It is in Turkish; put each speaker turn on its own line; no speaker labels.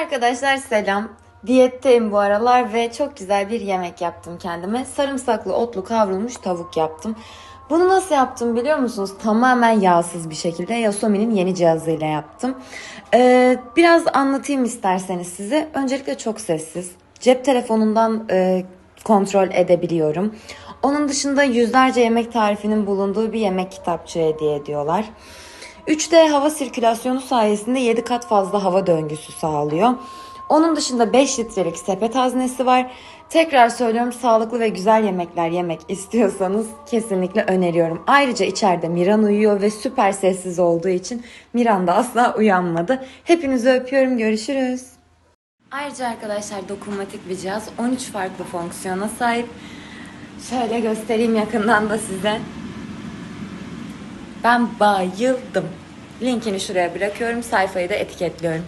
Arkadaşlar selam. Diyetteyim bu aralar ve çok güzel bir yemek yaptım kendime. Sarımsaklı otlu kavrulmuş tavuk yaptım. Bunu nasıl yaptım biliyor musunuz? Tamamen yağsız bir şekilde Yasomi'nin yeni cihazıyla yaptım. Ee, biraz anlatayım isterseniz size. Öncelikle çok sessiz. Cep telefonundan e, kontrol edebiliyorum. Onun dışında yüzlerce yemek tarifinin bulunduğu bir yemek kitapçığı hediye ediyorlar. 3D hava sirkülasyonu sayesinde 7 kat fazla hava döngüsü sağlıyor. Onun dışında 5 litrelik sepet haznesi var. Tekrar söylüyorum sağlıklı ve güzel yemekler yemek istiyorsanız kesinlikle öneriyorum. Ayrıca içeride Miran uyuyor ve süper sessiz olduğu için Miran da asla uyanmadı. Hepinizi öpüyorum görüşürüz. Ayrıca arkadaşlar dokunmatik bir cihaz 13 farklı fonksiyona sahip. Şöyle göstereyim yakından da size. Ben bayıldım. Linkini şuraya bırakıyorum. Sayfayı da etiketliyorum.